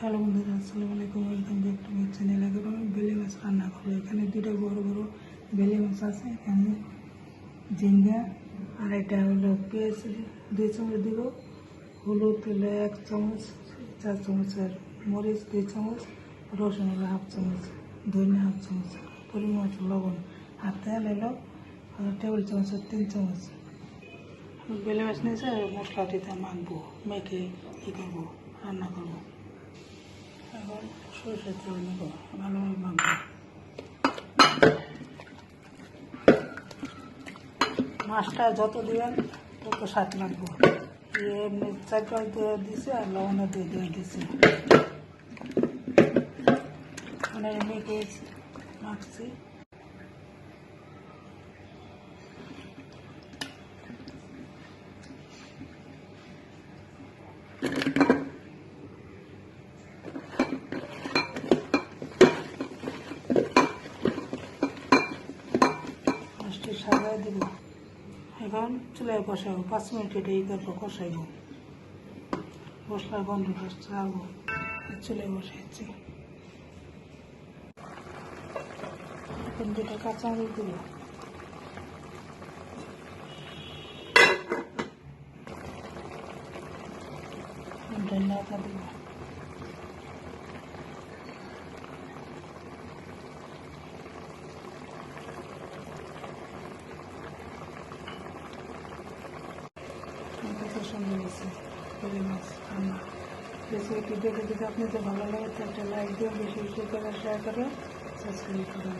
Hello বন্ধুরা, আসসালামু আলাইকুম। Welcome back to my channel এখন আমি বেলে মাছ রান্না করব। এখানে দুটো বড় বড় বেলে মাছ আছে। এখানে ঝিঙ্গা আর এটা হলো পেঁয়াজ। দুই চামচ দিব। হলুদ হলো এক চামচ, চার চামচ আর মরিচ দুই চামচ, রসুন হলো হাফ চামচ, ধনিয়া হাফ চামচ পরিমাণ মতো লবণ আর তেল হলো টেবিল চামচের তিন চামচ। বেলে মাছ নিয়েছে মশলাটিতে মাখবো, মেখে কী করব, রান্না করব। এখন তেল নেব ভালোভাবে মাখবো। মাছটা যত দিবেন, তত স্বাদ লাগবো। এমনি চার পাঁচ দিয়ে দিছে আর লবণ দিয়ে দিয়ে দিছে। মানে মেখে মাখছি মাছটি সাজায় দিব এখন চুলায় বসাবো, পাঁচ মিনিট এটা এই করব কষাইব। মশলার গন্ধ চালবো চুলায় বসাইছি। এখন দুটো কাঁচামরিচ দিব। ধন্যবাদ কত সুন্দর হয়েছে পেলে মাছ রান্না রেসিপিটি দেখে যদি আপনাদের ভালো লাগে, তাহলে লাইক দিন বেশি বেশি করে শেয়ার করে সাবস্ক্রাইব করুন